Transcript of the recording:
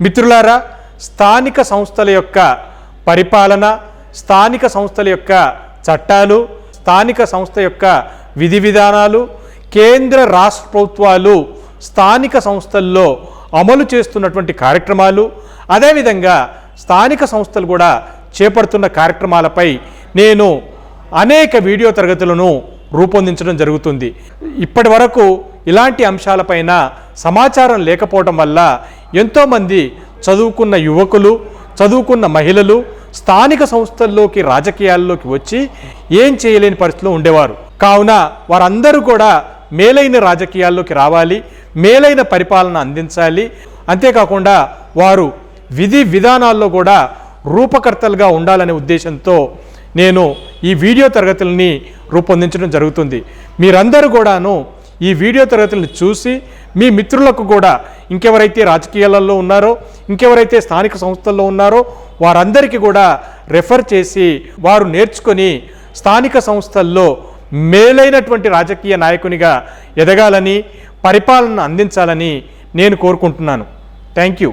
మిత్రులారా స్థానిక సంస్థల యొక్క పరిపాలన స్థానిక సంస్థల యొక్క చట్టాలు స్థానిక సంస్థ యొక్క విధి విధానాలు కేంద్ర రాష్ట్ర ప్రభుత్వాలు స్థానిక సంస్థల్లో అమలు చేస్తున్నటువంటి కార్యక్రమాలు అదేవిధంగా స్థానిక సంస్థలు కూడా చేపడుతున్న కార్యక్రమాలపై నేను అనేక వీడియో తరగతులను రూపొందించడం జరుగుతుంది. ఇప్పటి వరకు ఇలాంటి అంశాలపైన సమాచారం లేకపోవడం వల్ల ఎంతోమంది చదువుకున్న యువకులు చదువుకున్న మహిళలు స్థానిక సంస్థల్లోకి రాజకీయాల్లోకి వచ్చి ఏం చేయలేని పరిస్థితిలో ఉండేవారు. కావున వారందరూ కూడా మేలైన రాజకీయాల్లోకి రావాలి మేలైన పరిపాలన అందించాలి. అంతేకాకుండా వారు విధి విధానాల్లో కూడా రూపకర్తలుగా ఉండాలనే ఉద్దేశంతో నేను ఈ వీడియో తరగతుల్ని రూపొందించడం జరుగుతుంది. మీరందరూ కూడాను ఈ వీడియో తరగతులను చూసి మీ మిత్రులకు కూడా ఇంకెవరైతే రాజకీయాలలో ఉన్నారో ఇంకెవరైతే స్థానిక సంస్థల్లో ఉన్నారో వారందరికీ కూడా రెఫర్ చేసి వారు నేర్చుకొని స్థానిక సంస్థల్లో మేలైనటువంటి రాజకీయ నాయకునిగా ఎదగాలని పరిపాలన అందించాలని నేను కోరుకుంటున్నాను. Thank you.